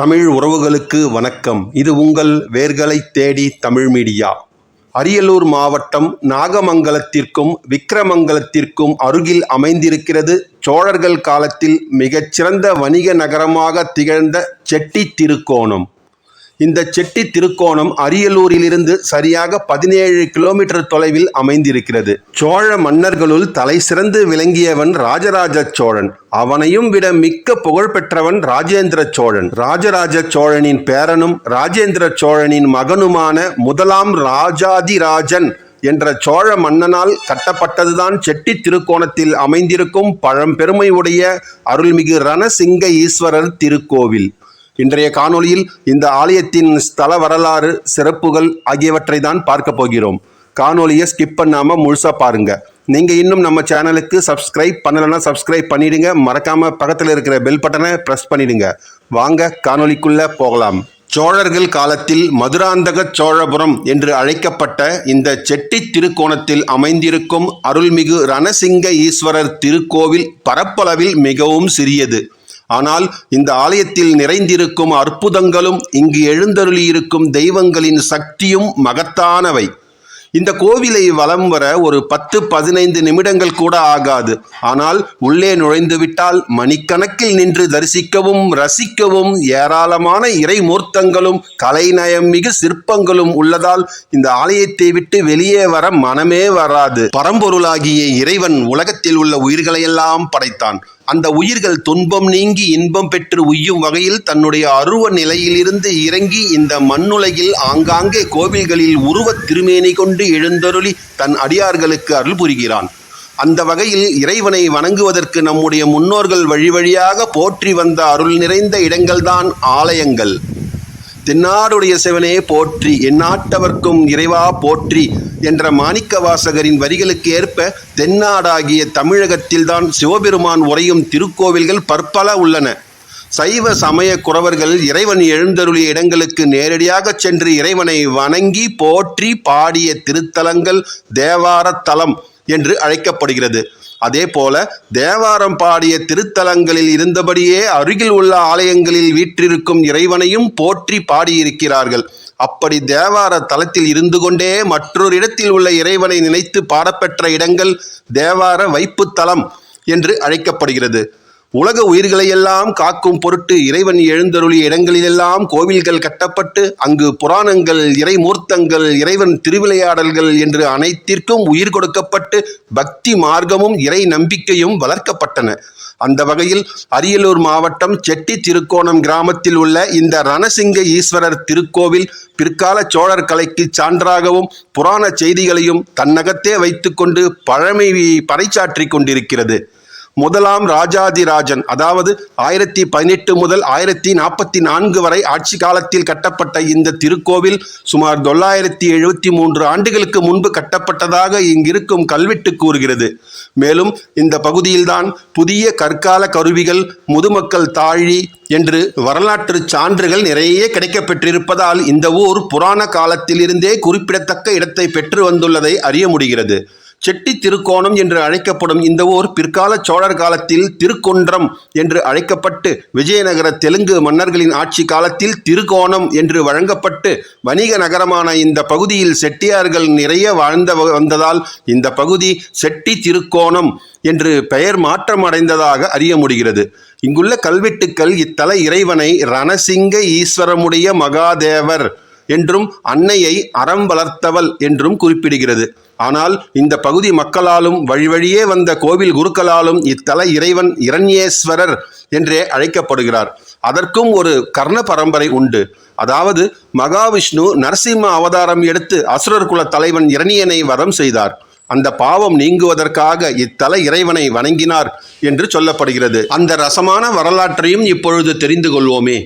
தமிழ் உறவுகளுக்கு வணக்கம். இது உங்கள் வேர்களை தேடி தமிழ் மீடியா. அரியலூர் மாவட்டம் நாகமங்கலத்திற்கும் விக்கிரமங்கலத்திற்கும் அருகில் அமைந்திருக்கிறது சோழர்கள் காலத்தில் மிகச்சிறந்த வணிக நகரமாக திகழ்ந்த செட்டி திருக்கோணம். இந்த செட்டி திருக்கோணம் அரியலூரிலிருந்து சரியாக பதினேழு கிலோமீட்டர் தொலைவில் அமைந்திருக்கிறது. சோழ மன்னர்களுள் தலை சிறந்து விளங்கியவன் ராஜராஜ சோழன். அவனையும் விட மிக்க புகழ் பெற்றவன் ராஜேந்திர சோழன். ராஜராஜ சோழனின் பேரனும் ராஜேந்திர சோழனின் மகனுமான முதலாம் ராஜாதிராஜன் என்ற சோழ மன்னனால் கட்டப்பட்டதுதான் செட்டி திருக்கோணத்தில் அமைந்திருக்கும் பழம்பெருமை உடைய அருள்மிகு ரணசிங்க ஈஸ்வரர் திருக்கோவில். இன்றைய காணொளியில் இந்த ஆலயத்தின் ஸ்தல வரலாறு சிறப்புகள் ஆகியவற்றை தான் பார்க்க போகிறோம். காணொலியை ஸ்கிப் பண்ணாமல் முழுசாக பாருங்க. நீங்கள் இன்னும் நம்ம சேனலுக்கு சப்ஸ்கிரைப் பண்ணலைன்னா சப்ஸ்கிரைப் பண்ணிடுங்க. மறக்காமல் பக்கத்தில் இருக்கிற பெல் பட்டனை பிரஸ் பண்ணிடுங்க. வாங்க காணொலிக்குள்ளே போகலாம். சோழர்கள் காலத்தில் மதுராந்தக சோழபுரம் என்று அழைக்கப்பட்ட இந்த செட்டி திருக்கோணத்தில் அமைந்திருக்கும் அருள்மிகு ரணசிங்க ஈஸ்வரர் திருக்கோவில் பரப்பளவில் மிகவும் சிறியது. ஆனால் இந்த ஆலயத்தில் நிறைந்திருக்கும் அற்புதங்களும் இங்கு எழுந்தருளியிருக்கும் தெய்வங்களின் சக்தியும் மகத்தானவை. இந்த கோவிலை வலம் வர ஒரு பத்து பதினைந்து நிமிடங்கள் கூட ஆகாது. ஆனால் உள்ளே நுழைந்து விட்டால் மணிக்கணக்கில் நின்று தரிசிக்கவும் ரசிக்கவும் ஏராளமான இறைமூர்த்தங்களும் கலைநயம் மிகு சிற்பங்களும் உள்ளதால் இந்த ஆலயத்தை விட்டு வெளியே வர மனமே வராது. பரம்பொருளாகிய இறைவன் உலகத்தில் உள்ள உயிர்களையெல்லாம் படைத்தான். அந்த உயிர்கள் துன்பம் நீங்கி இன்பம் பெற்று உய்யும் வகையில் தன்னுடைய அருவ நிலையிலிருந்து இறங்கி இந்த மண்ணுலகில் ஆங்காங்கே கோவில்களில் உருவத் திருமேனி கொண்டு எழுந்தருளி தன் அடியார்களுக்கு அருள் புரிகிறான். அந்த வகையில் இறைவனை வணங்குவதற்கு நம்முடைய முன்னோர்கள் வழி வழியாக போற்றி வந்த அருள் நிறைந்த இடங்கள்தான் ஆலயங்கள். தென்னாடுடைய சிவனே போற்றி எந்நாட்டவர்க்கும் இறைவா போற்றி என்ற மாணிக்க வாசகரின் வரிகளுக்கு ஏற்ப தென்னாடாகிய தமிழகத்தில்தான் சிவபெருமான் உறையும் திருக்கோவில்கள் பற்பல உள்ளன. சைவ சமய குறவர்கள் இறைவன் எழுந்தருளிய இடங்களுக்கு நேரடியாக சென்று இறைவனை வணங்கி போற்றி பாடிய திருத்தலங்கள் தேவார தலம் என்று அழைக்கப்படுகிறது. அதே போல தேவாரம் பாடிய திருத்தலங்களில் இருந்தபடியே அருகில் உள்ள ஆலயங்களில் வீற்றிருக்கும் இறைவனையும் போற்றி பாடியிருக்கிறார்கள். அப்படி தேவார தலத்தில் இருந்து கொண்டே மற்றொரு இடத்தில் உள்ள இறைவனை நினைத்து பாடப்பெற்ற இடங்கள் தேவார வைப்புத்தலம் என்று அழைக்கப்படுகிறது. உலக உயிர்களையெல்லாம் காக்கும் பொருட்டு இறைவன் எழுந்தருளிய இடங்களிலெல்லாம் கோவில்கள் கட்டப்பட்டு அங்கு புராணங்கள் இறைமூர்த்தங்கள் இறைவன் திருவிளையாடல்கள் என்று அனைத்திற்கும் உயிர் கொடுக்கப்பட்டு பக்தி மார்க்கமும் இறை நம்பிக்கையும் வளர்க்கப்பட்டன. அந்த வகையில் அரியலூர் மாவட்டம் செட்டி திருக்கோணம் கிராமத்தில் உள்ள இந்த ரணசிங்க ஈஸ்வரர் திருக்கோவில் பிற்கால சோழர் கலைக்கு சான்றாகவும் புராண செய்திகளையும் தன்னகத்தே வைத்துக்கொண்டு பழமை பறைச்சாற்றி கொண்டிருக்கிறது. முதலாம் ராஜாதிராஜன் அதாவது ஆயிரத்தி பதினெட்டு முதல் ஆயிரத்தி நாற்பத்தி நான்கு வரை ஆட்சி காலத்தில் கட்டப்பட்ட இந்த திருக்கோவில் சுமார் தொள்ளாயிரத்தி எழுபத்தி மூன்று ஆண்டுகளுக்கு முன்பு கட்டப்பட்டதாக இங்கிருக்கும் கல்வெட்டு கூறுகிறது. மேலும் இந்த பகுதியில்தான் புதிய கற்கால கருவிகள் முதுமக்கள் தாழி என்று வரலாற்று சான்றுகள் நிறைய கிடைக்கப்பெற்றிருப்பதால் இந்த ஊர் புராண காலத்திலிருந்தே குறிப்பிடத்தக்க இடத்தை பெற்று வந்துள்ளதை அறிய முடிகிறது. செட்டி திருக்கோணம் என்று அழைக்கப்படும் இந்த ஊர் பிற்கால சோழர் காலத்தில் திருக்கொன்றம் என்று அழைக்கப்பட்டு விஜயநகர தெலுங்கு மன்னர்களின் ஆட்சி காலத்தில் திருக்கோணம் என்று வழங்கப்பட்டு வணிக நகரமான இந்த பகுதியில் செட்டியார்கள் நிறைய வாழ்ந்த வந்ததால் இந்த பகுதி செட்டி திருக்கோணம் என்று பெயர் மாற்றம் அடைந்ததாக அறிய முடிகிறது. இங்குள்ள கல்வெட்டுக்கள் இத்தல இறைவனை ரணசிங்க ஈஸ்வரமுடைய மகாதேவர் என்றும் அன்னையை அறம் வளர்த்தவள் என்றும் குறிப்பிடுகிறது. ஆனால் இந்த பகுதி மக்களாலும் வழி வழியே வந்த கோவில் குருக்களாலும் இத்தல இறைவன் இரண்யேஸ்வரர் என்றே அழைக்கப்படுகிறார். அதற்கும் ஒரு கர்ண பரம்பரை உண்டு. அதாவது மகாவிஷ்ணு நரசிம்ம அவதாரம் எடுத்து அசுரர் குல தலைவன் இரணியனை வதம் செய்தார். அந்த பாவம் நீங்குவதற்காக இத்தல இறைவனை வணங்கினார் என்று சொல்லப்படுகிறது. அந்த ரசமான வரலாற்றையும் இப்பொழுது தெரிந்து கொள்வோமே.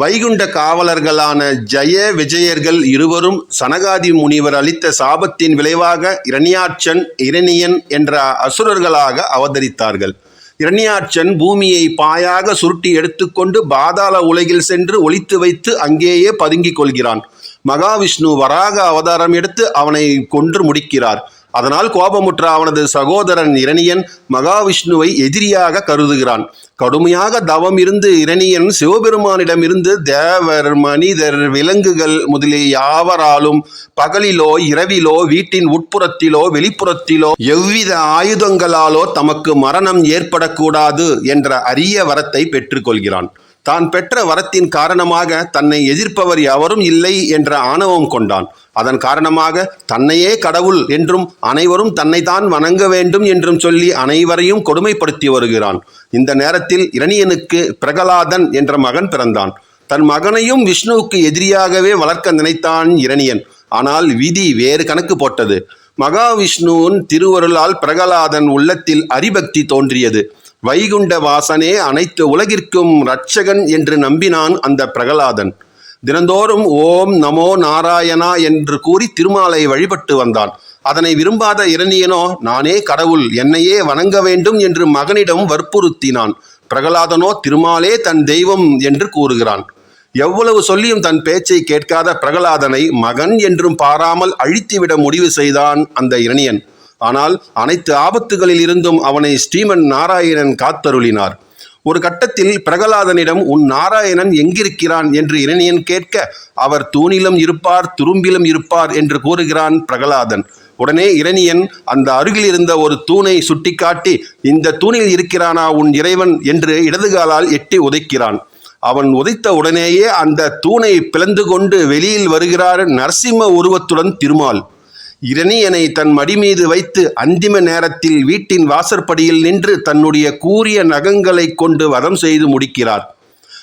வைகுண்ட காவலர்களான ஜெய விஜயர்கள் இருவரும் சனகாதி முனிவர் அளித்த சாபத்தின் விளைவாக இரணியாட்சன் இரணியன் என்ற அசுரர்களாக அவதரித்தார்கள். இரணியாட்சன் பூமியை பாயாக சுருட்டி எடுத்துக்கொண்டு பாதாள உலகில் சென்று ஒழித்து வைத்து அங்கேயே பதுங்கிக் கொள்கிறான். மகாவிஷ்ணு வராக அவதாரம் எடுத்து அவனை கொன்று முடிக்கிறார். அதனால் கோபமுற்ற அவனது சகோதரன் இரணியன் மகாவிஷ்ணுவை எதிரியாக கருதுகிறான். கடுமையாக தவம் இருந்து இரணியன் சிவபெருமானிடம் இருந்து தேவர் மனிதர் விலங்குகள் முதலிய யாவராலும் பகலிலோ இரவிலோ வீட்டின் உட்புறத்திலோ வெளிப்புறத்திலோ எவ்வித ஆயுதங்களாலோ தமக்கு மரணம் ஏற்படக்கூடாது என்ற அரிய வரத்தை பெற்றுக்கொள்கிறான். தான் பெற்ற வரத்தின் காரணமாக தன்னை எதிர்ப்பவர் எவரும் இல்லை என்ற ஆணவம் கொண்டான். அதன் காரணமாக தன்னையே கடவுள் என்றும் அனைவரும் தன்னைத்தான் வணங்க வேண்டும் என்றும் சொல்லி அனைவரையும் கொடுமைப்படுத்தி வருகிறான். இந்த நேரத்தில் இரணியனுக்கு பிரகலாதன் என்ற மகன் பிறந்தான். தன் மகனையும் விஷ்ணுவுக்கு எதிரியாகவே வளர்க்க நினைத்தான் இரணியன். ஆனால் விதி வேறு கணக்கு போட்டது. மகாவிஷ்ணுவின் திருவருளால் பிரகலாதன் உள்ளத்தில் அரிபக்தி தோன்றியது. வைகுண்ட வாசனே அனைத்து உலகிற்கும் இரட்சகன் என்று நம்பினான் அந்த பிரகலாதன். தினந்தோறும் ஓம் நமோ நாராயணா என்று கூறி திருமாலை வழிபட்டு வந்தான். அதனை விரும்பாத இரணியனோ நானே கடவுள் என்னையே வணங்க வேண்டும் என்று மகனிடம் வற்புறுத்தினான். பிரகலாதனோ திருமாலே தன் தெய்வம் என்று கூறுகிறான். எவ்வளவு சொல்லியும் தன் பேச்சை கேட்காத பிரகலாதனை மகன் என்றும் பாராமல் அழித்துவிட முடிவு செய்தான் அந்த இரணியன். ஆனால் அனைத்து ஆபத்துகளில் இருந்தும் அவனை ஸ்ரீமன் நாராயணன் காத்தருளினார். ஒரு கட்டத்தில் பிரகலாதனிடம் உன் நாராயணன் எங்கிருக்கிறான்? என்று இரணியன் கேட்க அவர் தூணிலும் இருப்பார் துரும்பிலும் இருப்பார் என்று கூறுகிறான் பிரகலாதன். உடனே இரணியன் அந்த அருகில் இருந்த ஒரு தூணை சுட்டிக்காட்டி இந்த தூணில் இருக்கிறானா உன் இறைவன்? என்று இடதுகாலால் எட்டி உதைக்கிறான். அவன் உதைத்த உடனேயே அந்த தூணை பிளந்து கொண்டு வெளியில் வருகிறார் நரசிம்ம உருவத்துடன் திருமால். இரணியனை தன் மடி மீது வைத்து அந்திம நேரத்தில் வீட்டின் வாசற்படியில் நின்று தன்னுடைய கூரிய நகங்களை கொண்டு வதம் செய்து முடிக்கிறார்.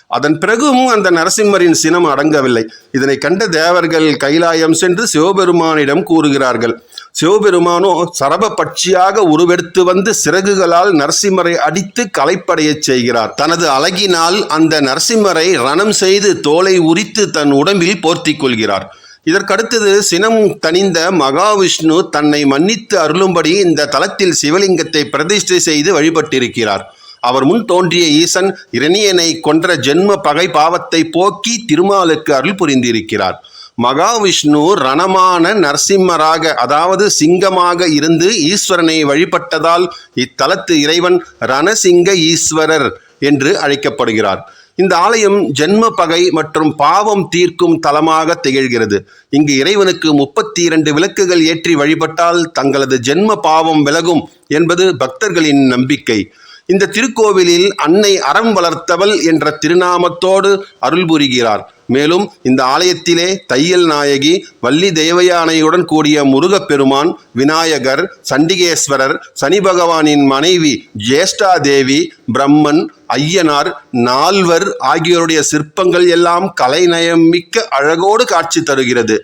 அதன் பிறகும் அந்த நரசிம்மரின் சினம் அடங்கவில்லை. இதனை கண்ட தேவர்கள் கைலாயம் சென்று சிவபெருமானிடம் கூறுகிறார்கள். சிவபெருமானோ சரப பட்சியாக உருவெடுத்து வந்து சிறகுகளால் நரசிம்மரை அடித்து கலைப்படையச் செய்கிறார். தனது அழகினால் அந்த நரசிம்மரை ரணம் செய்து தோலை உரித்து தன் உடம்பில் போர்த்திக் கொள்கிறார். இதற்கடுத்தது சினம் தணிந்த மகாவிஷ்ணு தன்னை மன்னித்து அருளும்படி இந்த தலத்தில் சிவலிங்கத்தை பிரதிஷ்டை செய்து வழிபட்டிருக்கிறார். அவர் முன் தோன்றிய ஈசன் இரணியனை கொன்ற ஜென்ம பகை பாவத்தை போக்கி திருமாலுக்கு அருள் புரிந்திருக்கிறார். மகாவிஷ்ணு ரணமான நரசிம்மராக அதாவது சிங்கமாக இருந்து ஈஸ்வரனை வழிபட்டதால் இத்தலத்து இறைவன் ரணசிங்க ஈஸ்வரர் என்று அழைக்கப்படுகிறார். இந்த ஆலயம் ஜென்ம பகை மற்றும் பாவம் தீர்க்கும் தலமாக திகழ்கிறது. இங்கு இறைவனுக்கு முப்பத்தி இரண்டு விளக்குகள் ஏற்றி வழிபட்டால் தங்களது ஜென்ம பாவம் விலகும் என்பது பக்தர்களின் நம்பிக்கை. இந்த திருக்கோவிலில் அன்னை அறம் வளர்த்தவள் என்ற திருநாமத்தோடு அருள் புரிகிறார். மேலும் இந்த ஆலயத்திலே தையல் நாயகி வள்ளி தேவயானையுடன் கூடிய முருகப்பெருமான் விநாயகர் சண்டிகேஸ்வரர் சனி பகவானின் மனைவி ஜேஷ்டா தேவி பிரம்மன் ஐயனார் நால்வர் ஆகியோருடைய சிற்பங்கள் எல்லாம் கலைநயம் மிக்க அழகோடு காட்சி தருகிறது.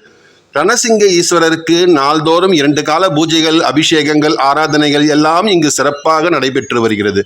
ரணசிங்க ஈஸ்வரருக்கு நாள்தோறும் இரண்டு கால பூஜைகள் அபிஷேகங்கள் ஆராதனைகள் எல்லாம் இங்கு சிறப்பாக நடைபெற்று வருகிறது.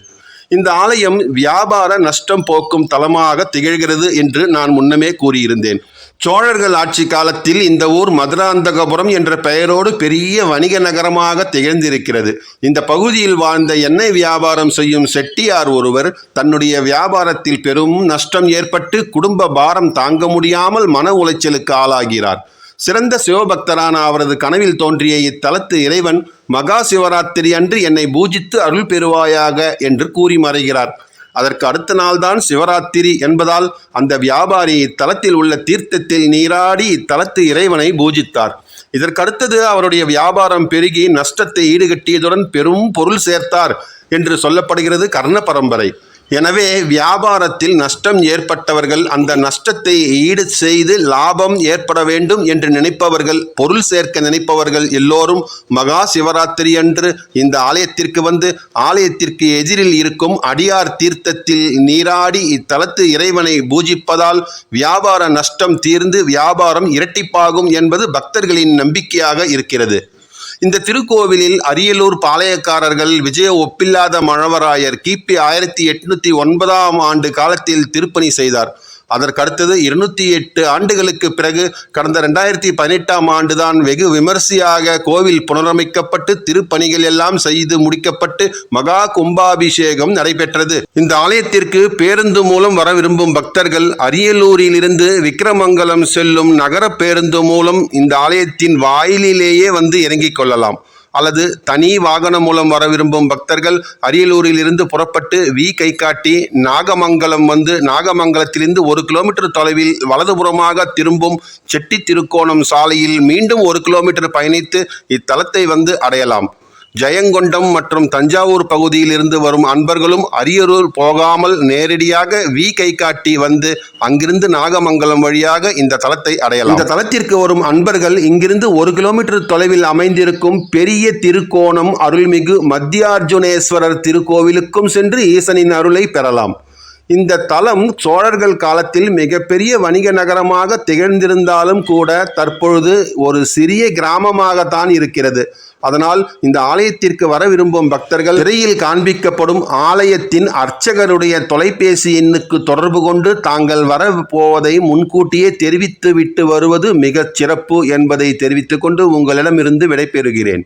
இந்த ஆலயம் வியாபார நஷ்டம் போக்கும் தலமாக திகழ்கிறது என்று நான் முன்னமே கூறியிருந்தேன். சோழர்கள் ஆட்சி காலத்தில் இந்த ஊர் மதுராந்தகபுரம் என்ற பெயரோடு பெரிய வணிக நகரமாக திகழ்ந்திருக்கிறது. இந்த பகுதியில் வாழ்ந்த எண்ணெய் வியாபாரம் செய்யும் செட்டியார் ஒருவர் தன்னுடைய வியாபாரத்தில் பெரும் நஷ்டம் ஏற்பட்டு குடும்ப பாரம் தாங்க முடியாமல் மன உளைச்சலுக்கு ஆளாகிறார். சிறந்த சிவபக்தரான அவரது கனவில் தோன்றிய இத்தலத்து இறைவன் மகா சிவராத்திரி அன்று என்னை பூஜித்து அருள் பெறுவாயாக என்று கூறி மறைகிறார். அதற்கு அடுத்த நாள்தான் சிவராத்திரி என்பதால் அந்த வியாபாரி இத்தலத்தில் உள்ள தீர்த்தத்தில் நீராடி இத்தலத்து இறைவனை பூஜித்தார். இதற்கடுத்தது அவருடைய வியாபாரம் பெருகி நஷ்டத்தை ஈடுகட்டியதுடன் பெரும் பொருள் சேர்த்தார் என்று சொல்லப்படுகிறது கர்ண பரம்பரை. எனவே வியாபாரத்தில் நஷ்டம் ஏற்பட்டவர்கள் அந்த நஷ்டத்தை ஈடு செய்து லாபம் ஏற்பட வேண்டும் என்று நினைப்பவர்கள் பொருள் சேர்க்க நினைப்பவர்கள் எல்லோரும் மகா சிவராத்திரி அன்று இந்த ஆலயத்திற்கு வந்து ஆலயத்திற்கு எதிரில் இருக்கும் அடியார் தீர்த்தத்தில் நீராடி இத்தலத்து இறைவனை பூஜிப்பதால் வியாபார நஷ்டம் தீர்ந்து வியாபாரம் இரட்டிப்பாகும் என்பது பக்தர்களின் நம்பிக்கையாக இருக்கிறது. இந்த திருக்கோவிலில் அரியலூர் பாளையக்காரர்கள் விஜய ஒப்பில்லாத மழவராயர் கிபி ஆயிரத்தி எட்நூத்தி ஒன்பதாம் ஆண்டு காலத்தில் திருப்பணி செய்தார். அதற்கடுத்தது இருநூத்தி எட்டு ஆண்டுகளுக்கு பிறகு கடந்த ரெண்டாயிரத்தி பதினெட்டாம் ஆண்டுதான் வெகு விமர்சையாக கோவில் புனரமைக்கப்பட்டு திருப்பணிகள் எல்லாம் செய்து முடிக்கப்பட்டு மகா கும்பாபிஷேகம் நடைபெற்றது. இந்த ஆலயத்திற்கு பேருந்து மூலம் வர விரும்பும் பக்தர்கள் அரியலூரிலிருந்து விக்கிரமங்கலம் செல்லும் நகர பேருந்து மூலம் இந்த ஆலயத்தின் வாயிலிலேயே வந்து இறங்கிக் கொள்ளலாம். அல்லது தனி வாகனம் மூலம் வர விரும்பும் பக்தர்கள் அரியலூரில் இருந்து புறப்பட்டு வி கைகாட்டி நாகமங்கலம் வந்து நாகமங்கலத்திலிருந்து ஒரு கிலோமீட்டர் தொலைவில் வலதுபுறமாக திரும்பும் செட்டி திருக்கோணம் சாலையில் மீண்டும் ஒரு கிலோமீட்டர் பயணித்து இத்தலத்தை வந்து அடையலாம். ஜெயங்கொண்டம் மற்றும் தஞ்சாவூர் பகுதியில் இருந்து வரும் அன்பர்களும் அரியலூர் போகாமல் நேரடியாக வி கை காட்டி வந்து அங்கிருந்து நாகமங்கலம் வழியாக இந்த தலத்தை அடையலாம். இந்த தலத்திற்கு வரும் அன்பர்கள் இங்கிருந்து ஒரு கிலோமீட்டர் தொலைவில் அமைந்திருக்கும் பெரிய திருக்கோணம் அருள்மிகு மத்தியார்ஜுனேஸ்வரர் திருக்கோவிலுக்கும் சென்று ஈசனின் அருளை பெறலாம். இந்த தலம் சோழர்கள் காலத்தில் மிகப்பெரிய வணிக நகரமாக திகழ்ந்திருந்தாலும் கூட தற்பொழுது ஒரு சிறிய கிராமமாகத்தான் இருக்கிறது. அதனால் இந்த ஆலயத்திற்கு வர விரும்பும் பக்தர்கள் திரையில் காண்பிக்கப்படும் ஆலயத்தின் அர்ச்சகருடைய தொலைபேசி எண்ணுக்கு தொடர்பு கொண்டு தாங்கள் வர போவதை முன்கூட்டியே தெரிவித்து விட்டு வருவது மிகச் சிறப்பு என்பதை தெரிவித்துக்கொண்டு உங்களிடமிருந்து விடைபெறுகிறேன்.